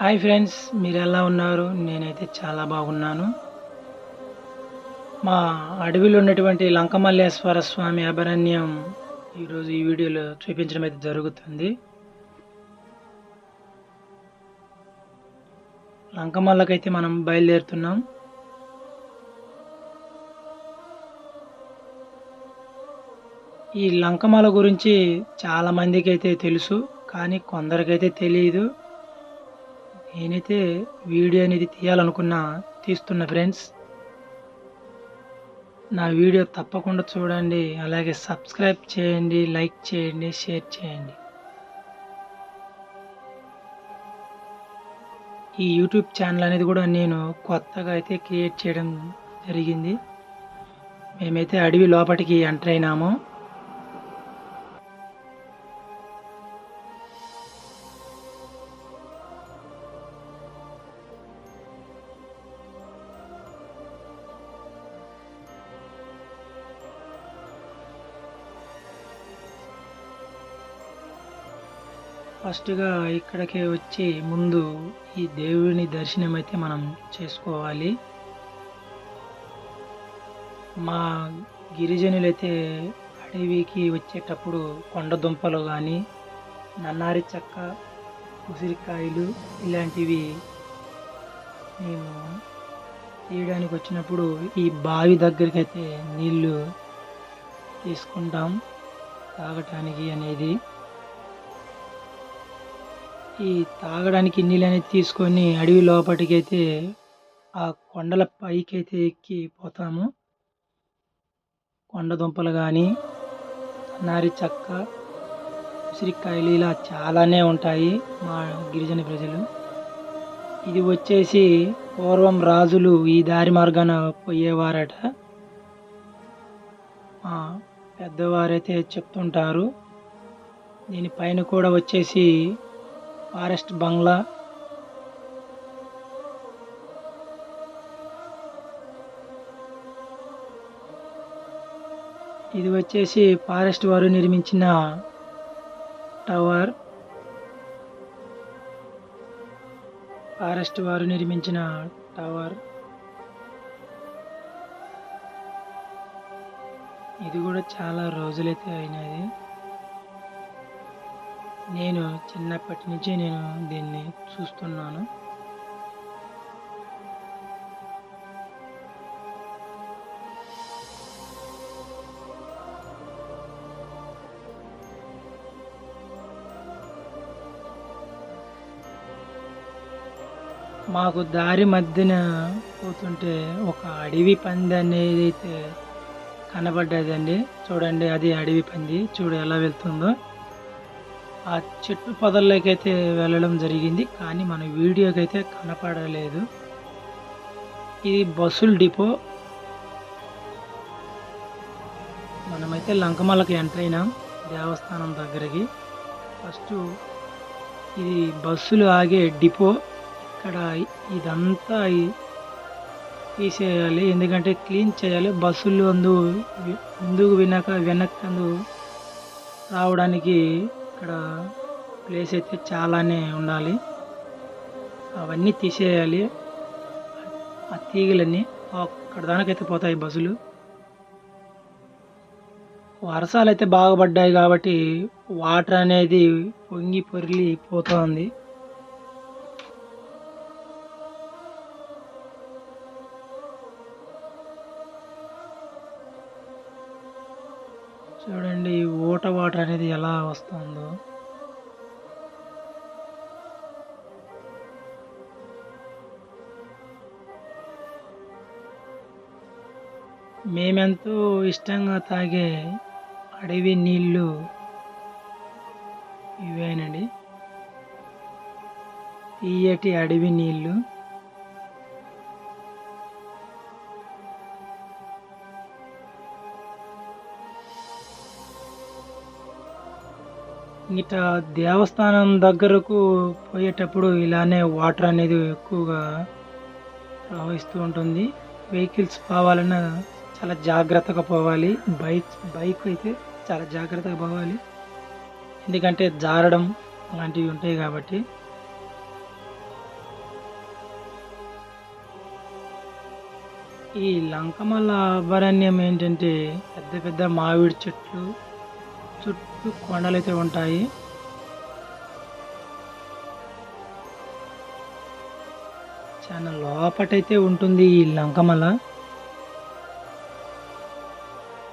Hi friends మీరు ఎలా ఉన్నారు? నేనైతే చాలా బాగున్నాను. మా అడవిలో ఉన్నటువంటి లంకమల్లేశ్వర స్వామి అభరణ్యం ఈరోజు ఈ వీడియోలో చూపించడం అయితే జరుగుతుంది. లంకమల్లకైతే మనం బయలుదేరుతున్నాం. ఈ లంకమల గురించి చాలా మందికి అయితే తెలుసు కానీ కొందరికైతే తెలియదు. నేనైతే వీడియో అనేది తీయాలనుకున్నా తీస్తున్న ఫ్రెండ్స్. నా వీడియో తప్పకుండా చూడండి అలాగే సబ్స్క్రైబ్ చేయండి లైక్ చేయండి షేర్ చేయండి. ఈ యూట్యూబ్ ఛానల్ అనేది కూడా నేను కొత్తగా అయితే క్రియేట్ చేయడం జరిగింది. మేమైతే అడవి లోపలికి ఎంటర్ అయినాము. ఫస్ట్గా ఇక్కడికి వచ్చి ముందు ఈ దేవుని దర్శనం అయితే మనం చేసుకోవాలి. మా గిరిజనులైతే అడవికి వచ్చేటప్పుడు కొండ దుంపలు కానీ నన్నారి చెక్క ఉసిరికాయలు ఇలాంటివి మేము తీయడానికి వచ్చినప్పుడు ఈ బావి దగ్గరికి అయితే నీళ్ళు తీసుకుంటాం. తాగటానికి అనేది ఈ తాగడానికి నీళ్ళు అనేది తీసుకొని అడవి లోపలికి అయితే ఆ కొండల పైకి అయితే ఎక్కి పోతాము. కొండ దుంపలు కానీ నారి చెక్క ఉసిరికాయలు ఇలా చాలానే ఉంటాయి మా గిరిజన ప్రజలు. ఇది వచ్చేసి పూర్వం రాజులు ఈ దారి మార్గాన పోయేవారట. మా పెద్దవారైతే చెప్తుంటారు. దీనిపైన కూడా వచ్చేసి ఫారెస్ట్ బంగ్లా. ఇది వచ్చేసి ఫారెస్ట్ వారు నిర్మించిన టవర్. ఫారెస్ట్ వారు నిర్మించిన టవర్. ఇది కూడా చాలా రోజులైతే అయినది. నేను చిన్నప్పటి నుంచి నేను దీన్ని చూస్తున్నాను. మాకు దారి మధ్యన పోతుంటే ఒక అడవి పంది అనేది అయితే కనబడ్డదండి. చూడండి అది అడవి పంది. చూడు ఎలా వెళ్తుందో. ఆ చెట్టు పొదల్లోకైతే వెళ్ళడం జరిగింది కానీ మన వీడియోకి అయితే కనపడలేదు. ఇది బస్సుల డిపో. మనమైతే లంకమల్లకి ఎంటర్ అయినాం దేవస్థానం దగ్గరికి. ఫస్ట్ ఇది బస్సులు ఆగే డిపో. ఇక్కడ ఇదంతా తీసేయాలి ఎందుకంటే క్లీన్ చేయాలి. బస్సులు అందు ముందుకు వినాక వెనక్కి అందు రావడానికి ఇక్కడ ప్లేస్ అయితే చాలానే ఉండాలి. అవన్నీ తీసేయాలి. ఆ తీగలన్నీ అక్కడ దానికైతే పోతాయి బస్సులు. వర్షాలు అయితే బాగా పడ్డాయి కాబట్టి వాటర్ అనేది పొంగి పొరిలి పోతుంది. చూడండి ఊట వాటర్ అనేది ఎలా వస్తుందో. మేమెంతో ఇష్టంగా తాగే అడవి నీళ్ళు ఇవేనండి. తీయటి అడవి నీళ్ళు ఇట దేవస్థానం దగ్గరకు పోయేటప్పుడు ఇలానే వాటర్ అనేది ఎక్కువగా ప్రవహిస్తూ ఉంటుంది. వెహికల్స్ పోవాలన్నా చాలా జాగ్రత్తగా పోవాలి. బైక్ బైక్ అయితే చాలా జాగ్రత్తగా పోవాలి. ఎందుకంటే జారడం అలాంటివి ఉంటాయి కాబట్టి. ఈ లంకమల్ల అభయారణ్యం ఏంటంటే పెద్ద పెద్ద మామిడి చెట్లు చుట్టూ కొండలైతే ఉంటాయి. చాలా లోపటైతే ఉంటుంది ఈ లంకమల.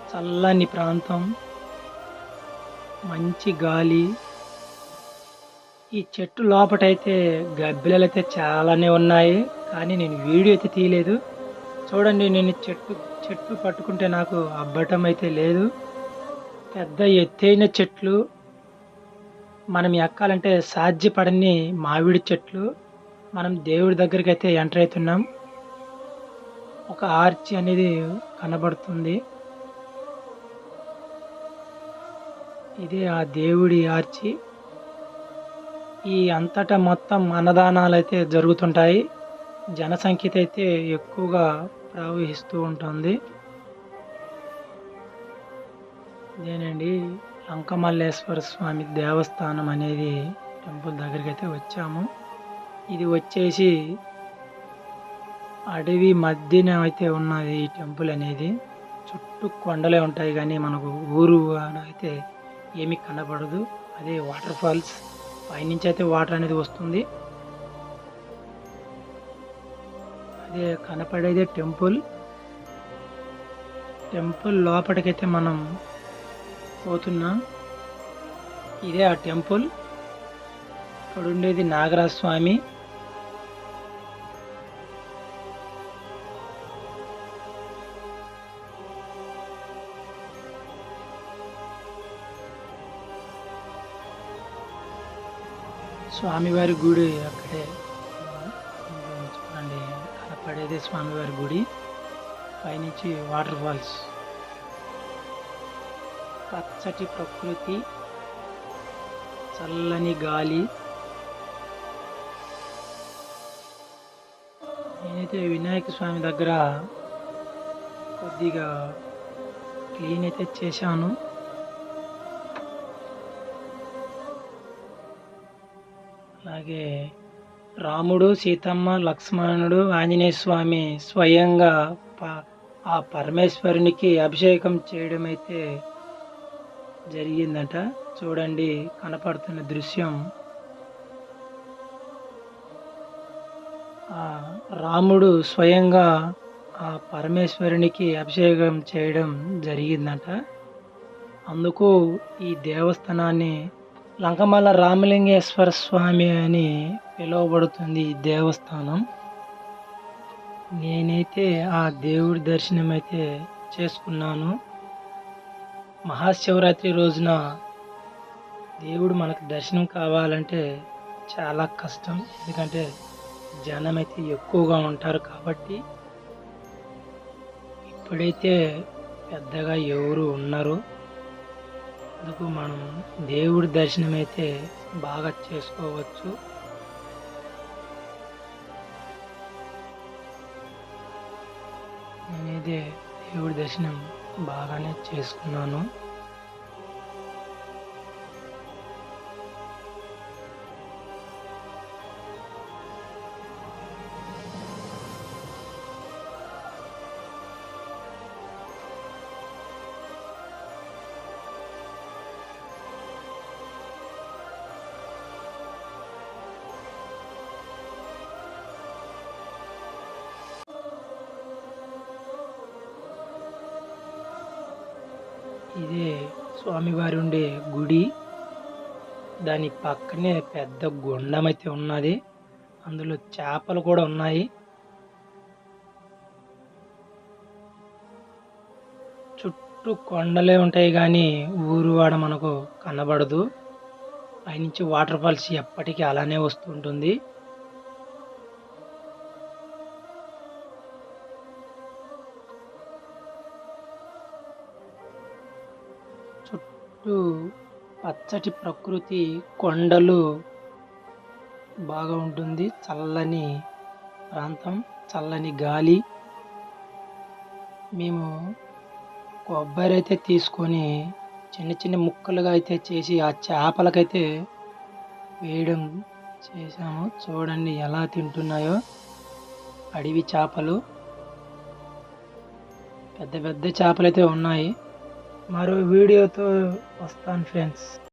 చల్లని ప్రాంతం. మంచి గాలి. ఈ చెట్టు లోపటైతే గబ్బిలలు అయితే చాలానే ఉన్నాయి. కానీ నేను వీడియో అయితే తీయలేదు. చూడండి నేను చెట్టు చెట్టు పట్టుకుంటే నాకు అబ్బటం అయితే లేదు. పెద్ద ఎత్తైన చెట్లు మనం ఎక్కాలంటే సాధ్యపడని మామిడి చెట్లు మనం దేవుడి దగ్గరికి అయితే ఎంటర్ అవుతున్నాం. ఒక ఆర్చి అనేది కనబడుతుంది. ఇది ఆ దేవుడి ఆర్చి. ఈ అంతటా మొత్తం అన్నదానాలు అయితే జరుగుతుంటాయి. జనసంఖ్యత అయితే ఎక్కువగా ప్రవహిస్తూ ఉంటుంది. ఇదేనండి లంకమల్లేశ్వర స్వామి దేవస్థానం అనేది టెంపుల్ దగ్గరికి అయితే వచ్చాము. ఇది వచ్చేసి అడవి మధ్యన అయితే ఉన్నది ఈ టెంపుల్ అనేది. చుట్టూ కొండలే ఉంటాయి కానీ మనకు ఊరు అయితే ఏమీ కనబడదు. అదే వాటర్ ఫాల్స్. పైనుంచి అయితే వాటర్ అనేది వస్తుంది. అదే కనపడేదే టెంపుల్. టెంపుల్ లోపలికైతే మనం పోతున్నాం. ఇదే ఆ టెంపుల్. ఇక్కడ ఉండేది నాగరాజ స్వామి. స్వామివారి గుడి అక్కడే చూడండి పడేది స్వామివారి గుడి. పైనుంచి వాటర్ ఫాల్స్. పచ్చటి ప్రకృతి చల్లని గాలి. నేనైతే వినాయక స్వామి దగ్గర కొద్దిగా క్లీన్ అయితే చేశాను. అలాగే రాముడు సీతమ్మ లక్ష్మణుడు ఆంజనేయ స్వామి స్వయంగా ఆ పరమేశ్వరునికి అభిషేకం చేయడం అయితే జరిగిందట. చూడండి కనపడుతున్న దృశ్యం. ఆ రాముడు స్వయంగా ఆ పరమేశ్వరునికి అభిషేకం చేయడం జరిగిందట. అందుకు ఈ దేవస్థానాన్ని లంకమల రామలింగేశ్వర స్వామి అని పిలువబడుతుంది ఈ దేవస్థానం. నేనైతే ఆ దేవుడి దర్శనం అయితే చేసుకున్నాను. మహాశివరాత్రి రోజున దేవుడు మనకు దర్శనం కావాలంటే చాలా కష్టం. ఎందుకంటే జనం అయితే ఎక్కువగా ఉంటారు కాబట్టి ఇప్పుడైతే పెద్దగా ఎవరు ఉన్నారు అందుకు మనం దేవుడి దర్శనం అయితే బాగా చేసుకోవచ్చు. నేనైతే దేవుడి దర్శనం బాగానే చేసుకున్నాను. ఇదే స్వామివారి ఉండే గుడి. దాని పక్కనే పెద్ద గుండం అయితే ఉన్నది. అందులో చేపలు కూడా ఉన్నాయి. చుట్టూ కొండలే ఉంటాయి కానీ ఊరు వాడ మనకు కనబడదు. పైనుంచి వాటర్ ఫాల్స్ ఎప్పటికీ అలానే వస్తుంటుంది. చుట్టూ పచ్చటి ప్రకృతి కొండలు బాగా ఉంటుంది. చల్లని ప్రాంతం చల్లని గాలి. మేము కొబ్బరి అయితే తీసుకొని చిన్న చిన్న ముక్కలుగా అయితే చేసి ఆ చేపలకైతే వేయడం చేసాము చూడండి ఎలా తింటున్నాయో. అడవి చేపలు. పెద్ద పెద్ద చేపలు అయితే ఉన్నాయి. మరో వీడియోతో వస్తాను ఫ్రెండ్స్